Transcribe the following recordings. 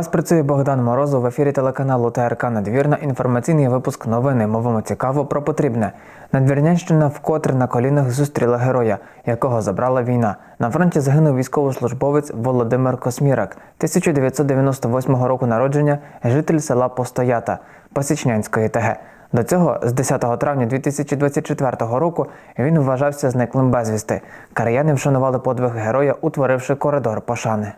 Вас працює Богдан Морозов в ефірі телеканалу ТРК Надвірна. Інформаційний випуск новини. Мовимо цікаво про потрібне. Надвірнянщина вкотре на колінах зустріла героя, якого забрала війна. На фронті загинув військовослужбовець Володимир Космірак, 1998 року народження, житель села Постоята Посічнянської ТГ. До цього з 10 травня 2024 року він вважався зниклим безвісти. Караяни вшанували подвиг героя, утворивши коридор пошани.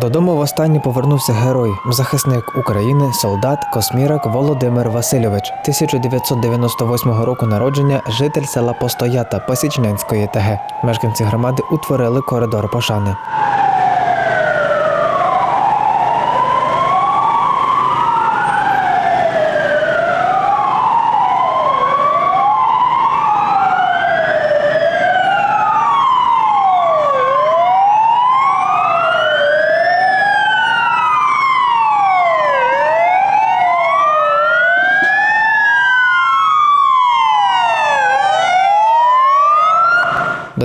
Додому востаннє повернувся герой, захисник України, солдат космірок Володимир Васильович, 1998 року народження, житель села Постоята Посічненської ТГ. Мешканці громади утворили коридор пошани.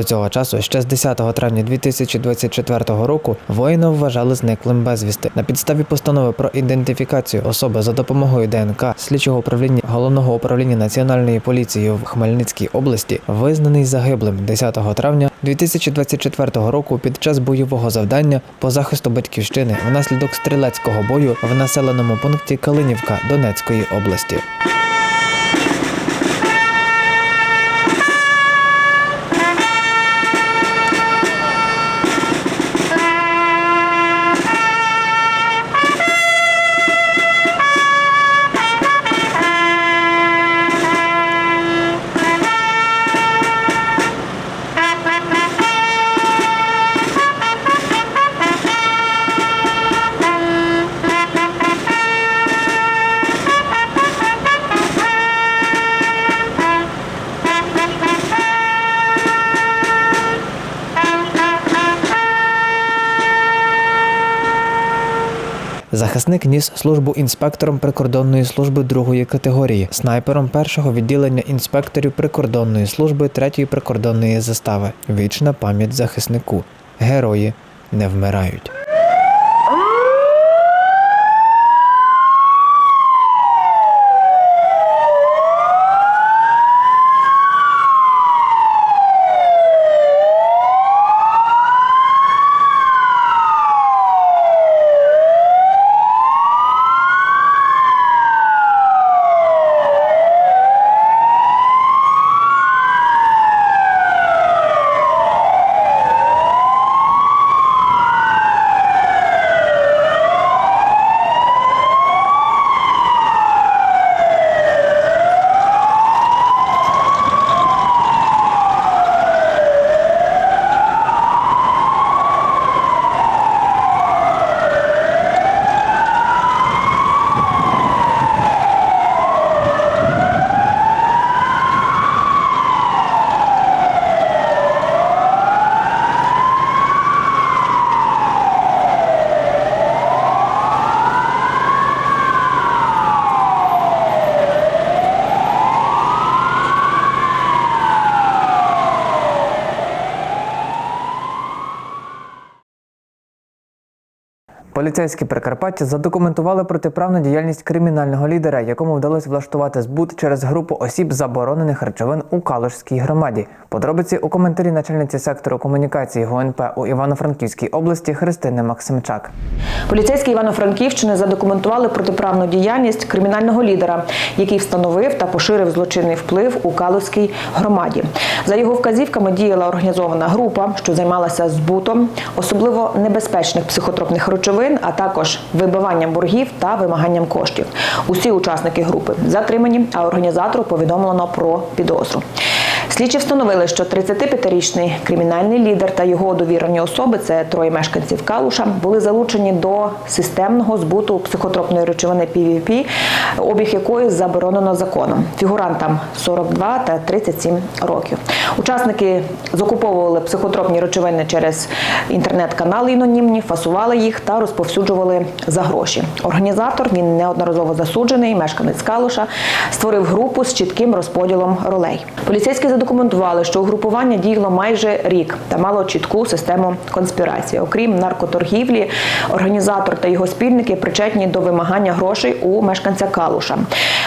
До цього часу, ще з 10 травня 2024 року, воїна вважали зниклим безвісти. На підставі постанови про ідентифікацію особи за допомогою ДНК слідчого управління головного управління національної поліції в Хмельницькій області визнаний загиблим 10 травня 2024 року під час бойового завдання по захисту батьківщини внаслідок стрілецького бою в населеному пункті Калинівка Донецької області. Захисник ніс службу інспектором прикордонної служби другої категорії, снайпером першого відділення інспекторів прикордонної служби третьої прикордонної застави. Вічна пам'ять захиснику. Герої не вмирають. Поліцейські Прикарпаття задокументували протиправну діяльність кримінального лідера, якому вдалося влаштувати збут через групу осіб заборонених речовин у Калужській громаді. Подробиці у коментарі начальниці сектору комунікації ГУНП у Івано-Франківській області Христини Максимчак. Поліцейські Івано-Франківщини задокументували протиправну діяльність кримінального лідера, який встановив та поширив злочинний вплив у Калузькій громаді. За його вказівками діяла організована група, що займалася збутом особливо небезпечних психотропних речовин, а також вибиванням боргів та вимаганням коштів. Усі учасники групи затримані, а організатору повідомлено про підозру. Слідчі встановили, що 35-річний кримінальний лідер та його довірені особи, це троє мешканців Калуша, були залучені до системного збуту психотропної речовини PVP, обіг якої заборонено законом. Фігурантам 42 та 37 років. Учасники закуповували психотропні речовини через інтернет-канали анонімні, фасували їх та розповсюджували за гроші. Організатор він неодноразово засуджений, мешканець Калуша, створив групу з чітким розподілом ролей. Поліцейські задокументували, що угрупування діяло майже рік та мало чітку систему конспірації. Окрім наркоторгівлі, організатор та його спільники причетні до вимагання грошей у мешканця Калуша.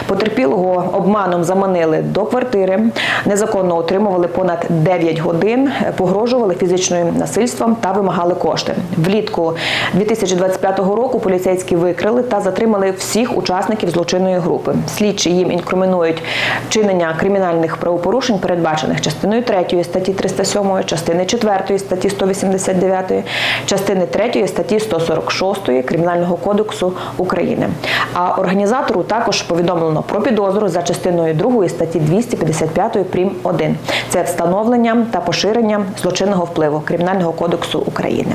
Потерпілого обманом заманили до квартири, незаконно отримували понад 9 годин, погрожували фізичним насильством та вимагали кошти. Влітку 2025 року поліцейські викрили та затримали всіх учасників злочинної групи. Слідчі їм інкримінують вчинення кримінальних правопорушень, передбачених частиною 3 статті 307, частини 4 статті 189, частини 3 статті 146 Кримінального кодексу України. А організатору також повідомлено про підозру за частиною 2 статті 255 прим. 1. Це встановлення та поширення злочинного впливу Кримінального кодексу України.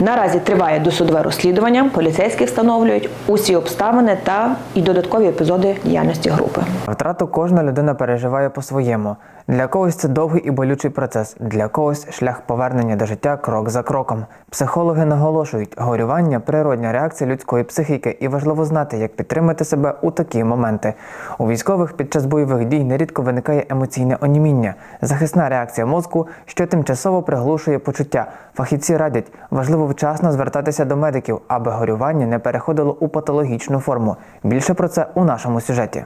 Наразі триває досудове розслідування. Поліцейські встановлюють усі обставини та і додаткові епізоди діяльності групи. Втрату кожна людина переживає по-своєму. Для когось це довгий і болючий процес, для когось шлях повернення до життя крок за кроком. Психологи наголошують, горювання природня реакція людської психіки, і важливо знати, як підтримати себе у такі моменти. У військових під час бойових дій нерідко виникає емоційне оніміння, захисна реакція мозку, що тимчасово приглушує почуття. Фахівці радять, важливо вчасно звертатися до медиків, аби горювання не переходило у патологічну форму. Більше про це у нашому сюжеті.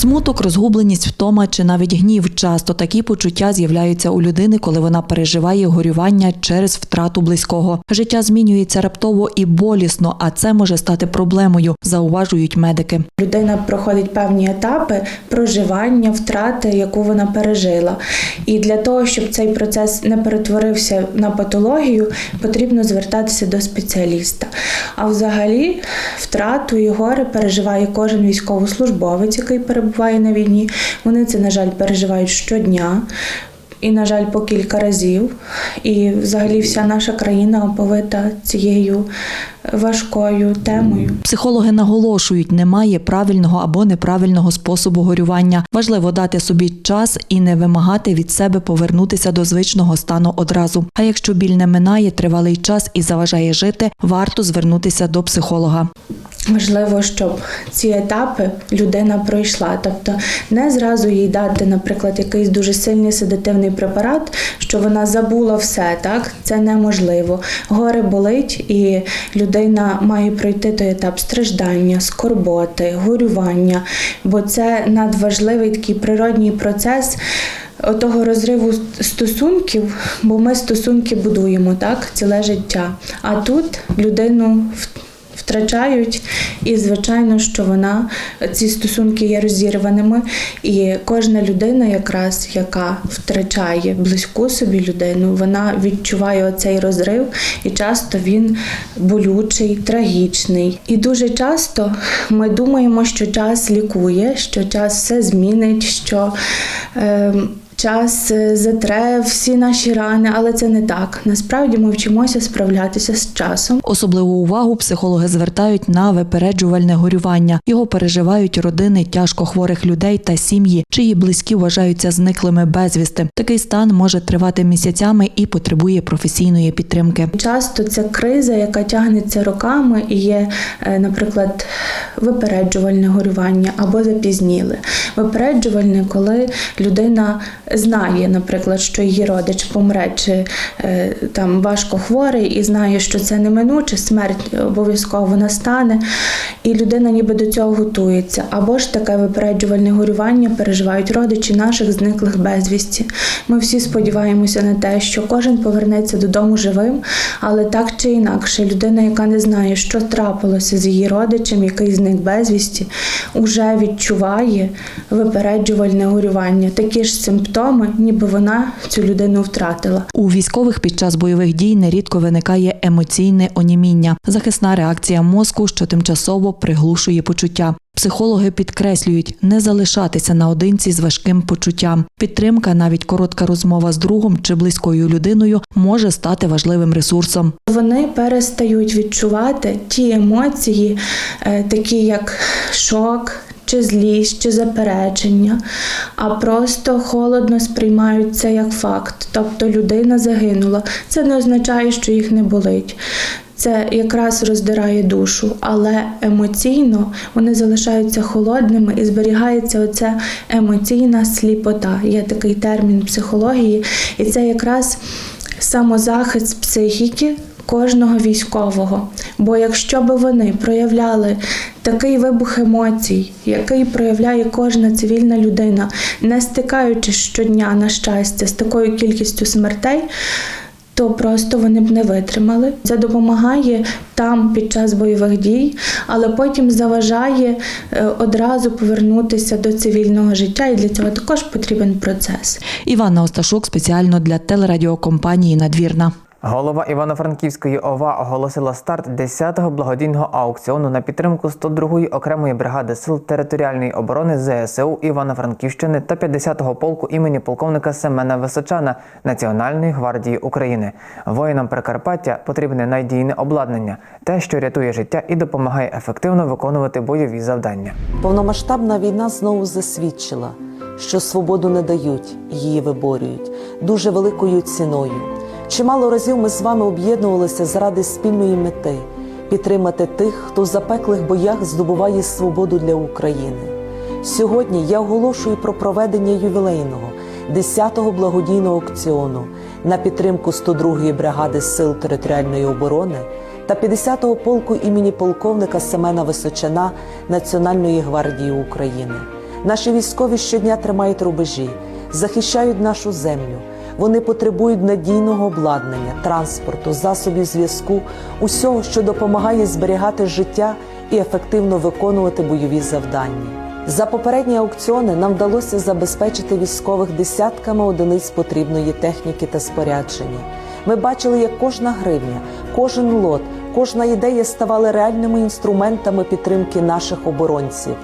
Смуток, розгубленість, втома чи навіть гнів часто такі почуття з'являються у людини, коли вона переживає горювання через втрату близького. Життя змінюється раптово і болісно, а це може стати проблемою, зауважують медики. Людина проходить певні етапи проживання, втрати, яку вона пережила. І для того, щоб цей процес не перетворився на патологію, потрібно звертатися до спеціаліста. А взагалі, втрату і горе переживає кожен військовослужбовець, який перебуває на війні. Вони це, на жаль, переживають щодня. І, на жаль, по кілька разів. І взагалі вся наша країна оповита цією важкою темою. Психологи наголошують, немає правильного або неправильного способу горювання. Важливо дати собі час і не вимагати від себе повернутися до звичного стану одразу. А якщо біль не минає тривалий час і заважає жити, варто звернутися до психолога. Важливо, щоб ці етапи людина пройшла. Тобто не зразу їй дати, наприклад, якийсь дуже сильний седативний препарат, що вона забула все, так це неможливо. Горе болить, і людина має пройти той етап страждання, скорботи, горювання, бо це надважливий такий природній процес. Отого розриву стосунків, бо ми стосунки будуємо так ціле життя. А тут людину втрачають, і звичайно, що вона ці стосунки є розірваними. І кожна людина, якраз яка втрачає близьку собі людину, вона відчуває оцей розрив, і часто він болючий, трагічний. І дуже часто ми думаємо, що час лікує, що час все змінить, що. Е, Час е, затре всі наші рани, але це не так. Насправді ми вчимося справлятися з часом. Особливу увагу психологи звертають на випереджувальне горювання. Його переживають родини тяжко хворих людей та сім'ї, чиї близькі вважаються зниклими безвісти. Такий стан може тривати місяцями і потребує професійної підтримки. Часто це криза, яка тягнеться роками, і є, е, наприклад, випереджувальне горювання або запізніле. Випереджувальне, коли людина знає, наприклад, що її родич помре чи е, там важко хворий, і знає, що це неминуче, смерть обов'язково настане, і людина ніби до цього готується. Або ж таке випереджувальне горювання переживають родичі наших зниклих безвісті. Ми всі сподіваємося на те, що кожен повернеться додому живим, але так чи інакше, людина, яка не знає, що трапилося з її родичем, який зник безвісті, уже відчуває випереджувальне горювання, такі ж симптоми, ніби вона цю людину втратила. У військових під час бойових дій нерідко виникає емоційне оніміння, захисна реакція мозку, що тимчасово приглушує почуття. Психологи підкреслюють не залишатися наодинці з важким почуттям. Підтримка, навіть коротка розмова з другом чи близькою людиною, може стати важливим ресурсом. Вони перестають відчувати ті емоції, е, такі як шок чи злість, чи заперечення, а просто холодно сприймають це як факт. Тобто людина загинула. Це не означає, що їх не болить. Це якраз роздирає душу, але емоційно вони залишаються холодними і зберігається оця емоційна сліпота. Є такий термін психології, і це якраз самозахист психіки кожного військового. Бо якщо би вони проявляли такий вибух емоцій, який проявляє кожна цивільна людина, не стикаючись щодня на щастя з такою кількістю смертей, то просто вони б не витримали. Це допомагає там під час бойових дій, але потім заважає е, одразу повернутися до цивільного життя, і для цього також потрібен процес. Іванна Осташук спеціально для телерадіокомпанії Надвірна. Голова Івано-Франківської ОВА оголосила старт 10-го благодійного аукціону на підтримку 102-ї окремої бригади сил територіальної оборони ЗСУ Івано-Франківщини та 50-го полку імені полковника Семена Височана Національної гвардії України. Воїнам Прикарпаття потрібне надійне обладнання, те, що рятує життя і допомагає ефективно виконувати бойові завдання. Повномасштабна війна знову засвідчила, що свободу не дають, її виборюють дуже великою ціною. Чимало разів ми з вами об'єднувалися заради спільної мети підтримати тих, хто в запеклих боях здобуває свободу для України. Сьогодні я оголошую про проведення ювілейного 10-го благодійного аукціону на підтримку 102-ї бригади сил територіальної оборони та 50-го полку імені полковника Семена Височана Національної гвардії України. Наші військові щодня тримають рубежі, захищають нашу землю. Вони потребують надійного обладнання, транспорту, засобів зв'язку, усього, що допомагає зберігати життя і ефективно виконувати бойові завдання. За попередні аукціони нам вдалося забезпечити військових десятками одиниць потрібної техніки та спорядження. Ми бачили, як кожна гривня, кожен лот, кожна ідея ставали реальними інструментами підтримки наших оборонців.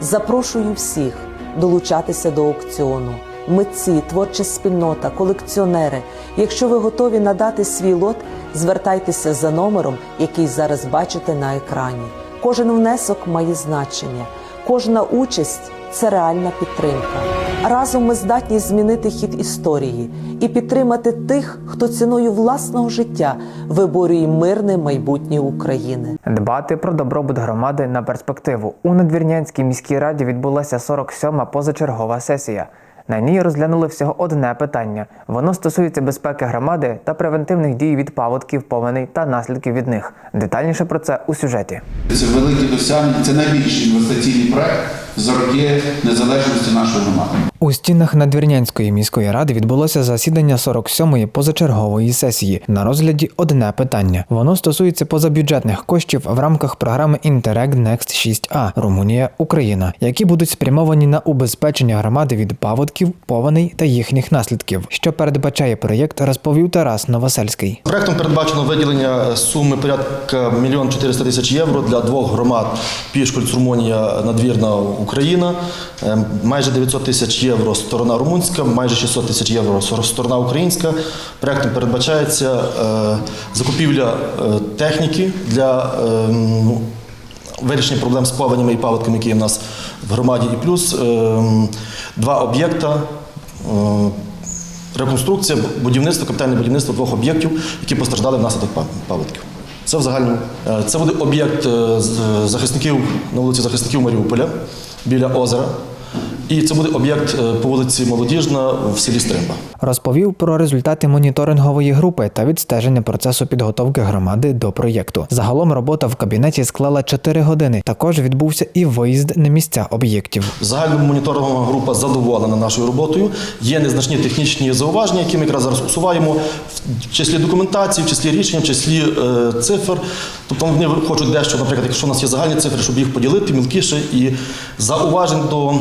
Запрошую всіх долучатися до аукціону. Митці, творча спільнота, колекціонери. Якщо ви готові надати свій лот, звертайтеся за номером, який зараз бачите на екрані. Кожен внесок має значення, кожна участь це реальна підтримка. Разом ми здатні змінити хід історії і підтримати тих, хто ціною власного життя виборює мирне майбутнє України. Дбати про добробут громади на перспективу у Надвірнянській міській раді відбулася 47-ма позачергова сесія. На ній розглянули всього одне питання. Воно стосується безпеки громади та превентивних дій від паводків, повеней та наслідків від них. Детальніше про це у сюжеті. Це великі досягнення, це найбільший інвестиційний проект за роки незалежності нашої громади. У стінах Надвірнянської міської ради відбулося засідання 47-ї позачергової сесії. На розгляді одне питання. Воно стосується позабюджетних коштів в рамках програми Interreg Next 6A Румунія Україна, які будуть спрямовані на убезпечення громади від паводків, повеней та їхніх наслідків. Що передбачає проєкт, розповів Тарас Новосельський. Проектом передбачено виділення суми порядка 1 400 тисяч євро для двох громад Пішкольц, Румунія, Надвірна, Україна. Е, Майже 900 тисяч євро сторона румунська, майже 600 тисяч євро сторона українська. Проектом передбачається е, закупівля е, техніки для ну, вирішення проблем з повенями і паводками, які є в нас в громаді, і плюс два об'єкта. Реконструкція, будівництво, капітальне будівництво двох об'єктів, які постраждали внаслідок пав- паводків. Це в загальному. Е, Це буде об'єкт е, з- захисників на вулиці захисників Маріуполя біля озера. І це буде об'єкт е, по вулиці Молодіжна в селі Стримба. Розповів про результати моніторингової групи та відстеження процесу підготовки громади до проєкту. Загалом робота в кабінеті склала 4 години. Також відбувся і виїзд на місця об'єктів. В загальному моніторингова група задоволена нашою роботою. Є незначні технічні зауваження, які ми якраз зараз усуваємо в числі документації, в числі рішення, в числі е, цифр. Тобто вони хочуть дещо, наприклад, якщо у нас є загальні цифри, щоб їх поділити мілкіше і зауважень до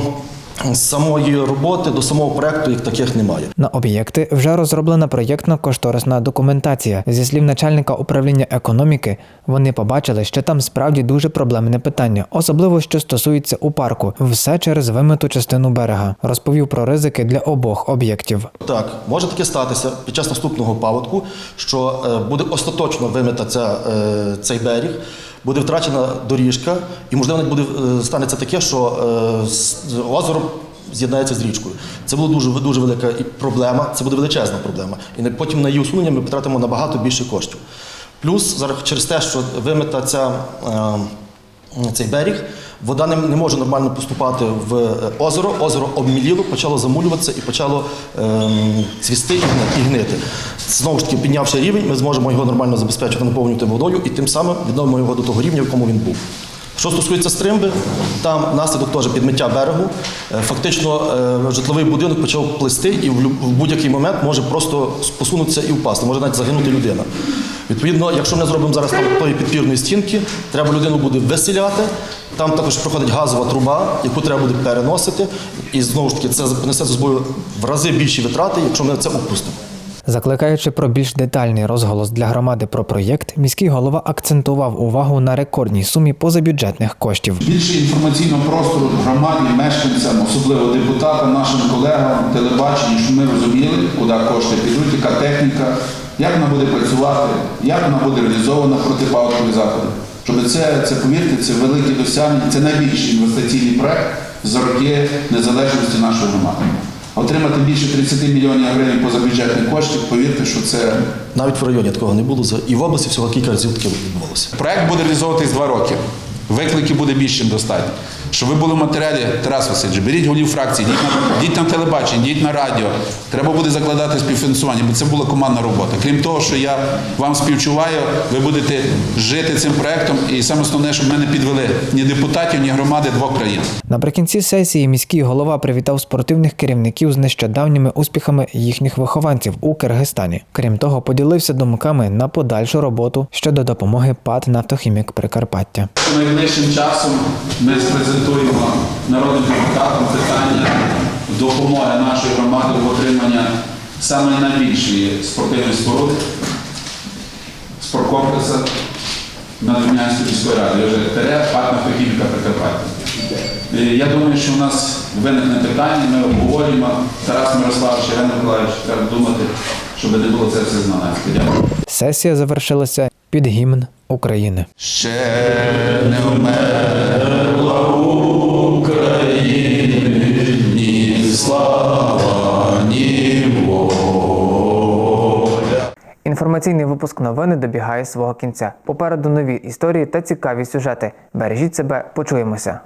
самої роботи, до самого проекту, як таких немає. На об'єкти вже розроблена проєктно-кошторисна документація. Зі слів начальника управління економіки, вони побачили, що там справді дуже проблемне питання, особливо що стосується у парку. Все через вимиту частину берега. Розповів про ризики для обох об'єктів. Так, може таке статися під час наступного паводку, що е, буде остаточно вимита ця, е, цей берег. Буде втрачена доріжка, і можливо буде е, станеться таке, що е, озеро з'єднається з річкою. Це була дуже дуже велика проблема. Це буде величезна проблема. І потім на її усунення ми потратимо набагато більше коштів. Плюс через те, що вимита ця. е, цей берег, вода не, не може нормально поступати в е, озеро. Озеро обміліло, почало замулюватися і почало ем, цвісти і гнити. Знову ж таки, піднявши рівень, ми зможемо його нормально забезпечити, наповнювати водою і тим самим відновимо його до того рівня, в якому він був. Що стосується стримби, там наслідок теж підмиття берегу. Е, Фактично е, житловий будинок почав плисти і в будь-який момент може просто посунутися і впасти, може навіть загинути людина. Відповідно, якщо ми зробимо зараз тої підпірної стінки, треба людину буде виселяти. Там також проходить газова труба, яку треба буде переносити. І знову ж таки, це несе за собою в рази більші витрати, якщо ми це опустимо. Закликаючи про більш детальний розголос для громади про проєкт, міський голова акцентував увагу на рекордній сумі позабюджетних коштів. Більше інформаційного простору громаді, мешканцям, особливо депутатам, нашим колегам, телебаченню, щоб ми розуміли, куди кошти підуть, яка техніка, як вона буде працювати, як вона буде реалізована протипаводкові заходи. Щоб це, це повірте, це велике досягнення, це найбільший інвестиційний проект за роки незалежності нашої громади. А Отримати більше 30 мільйонів гривень позабюджетних коштів, повірте, що це Навіть в районі такого не було. І в області всього кілька разів таке відбувалося. Проект буде реалізовуватись два роки. Викликів буде більше, чим достатньо. Щоб ви були в матеріалі, Тарас Васильович, беріть голів фракції, йдіть на, йдіть на телебачення, йдіть на радіо. Треба буде закладати співфінансування, бо це була командна робота. Крім того, що я вам співчуваю, ви будете жити цим проектом, і саме основне, щоб ми не підвели ні депутатів, ні громади двох країн. Наприкінці сесії міський голова привітав спортивних керівників з нещодавніми успіхами їхніх вихованців у Киргизстані. Крім того, поділився думками на подальшу роботу щодо допомоги ПАД «Нафтохімік Прикарпаття». Найближчим часом ми презентуємо народним депутатам питання допомоги нашої громади в отриманні саме найбільшої спортивної споруди спорткомплексу Надвірнянської міської ради. Я вже ТРЕ, ПАТ «Нафтохіміка Прикарпаття. Е, Я думаю, що у нас виникне питання, ми обговорюємо. Тарас Мирославович, Ірина Миколаївич, треба думати, щоб не було це все знанацьке. Дякую. Сесія завершилася під гімн України. Ще не вмерла випуск новини добігає свого кінця. Попереду нові історії та цікаві сюжети. Бережіть себе, почуємося.